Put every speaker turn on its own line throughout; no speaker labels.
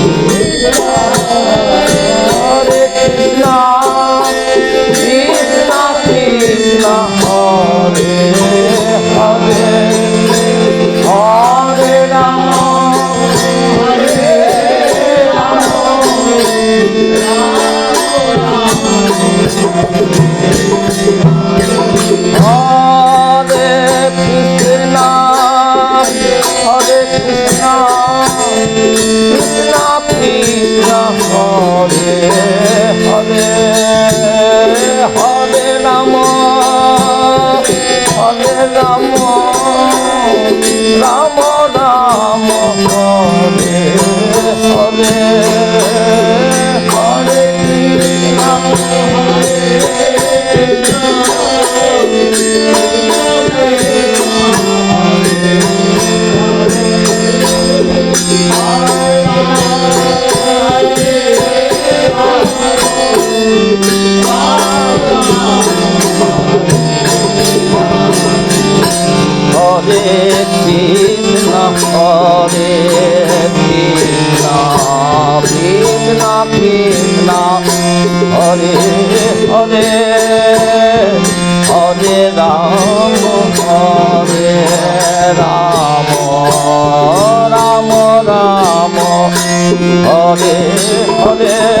Krishna Hare Hare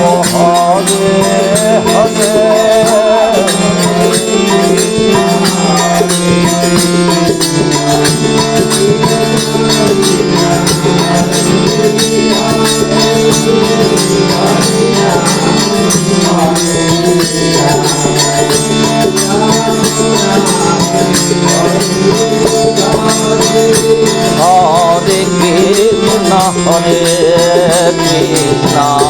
Hare Hare Krishna Hare Krishna.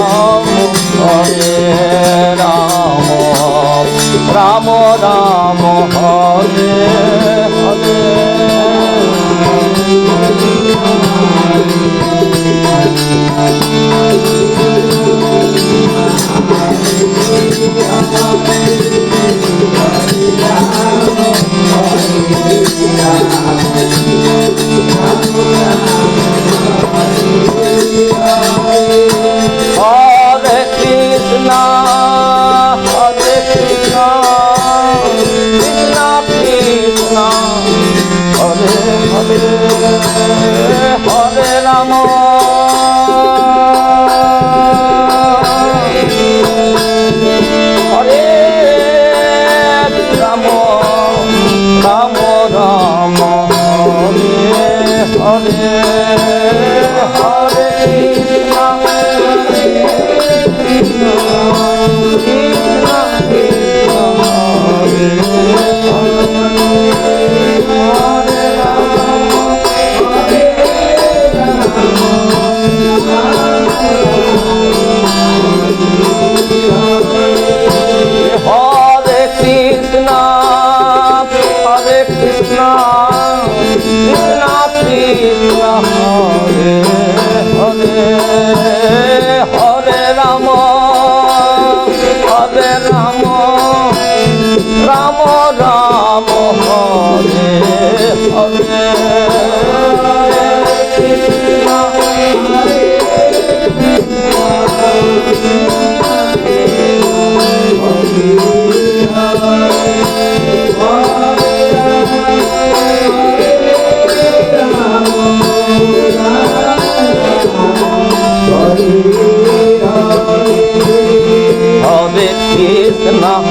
Krishna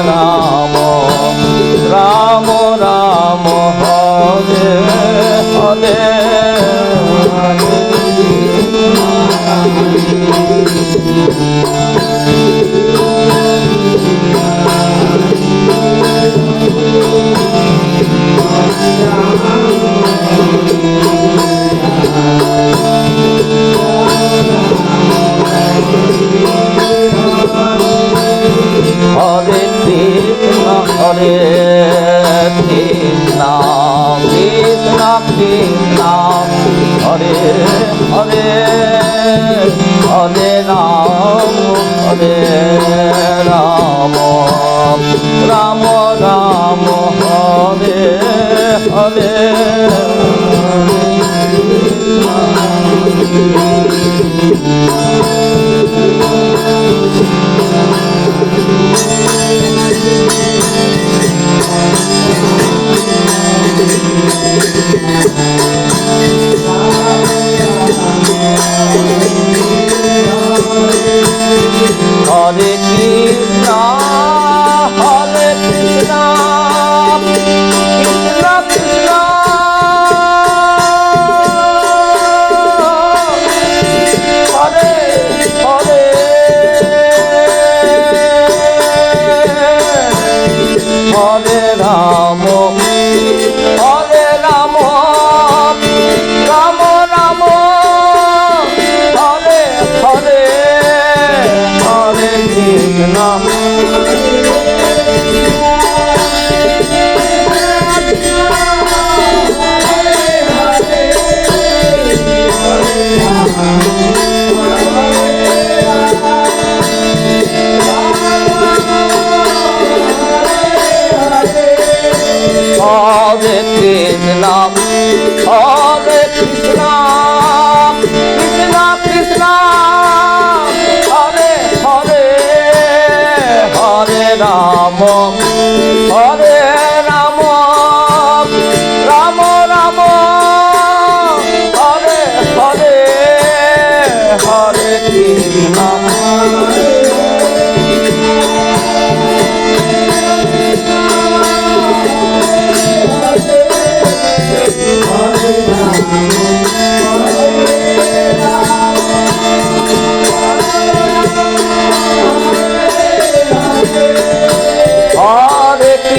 Hare Ram Ram Ram Hare Hare Thank you.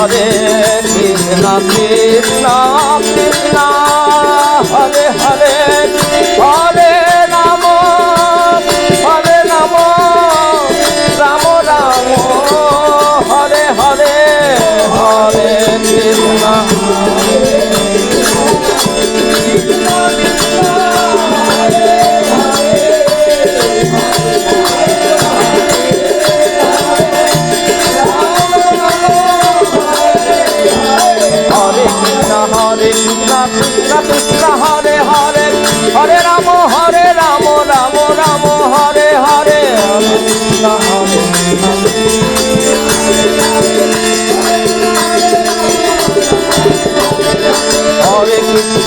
Hare Krishna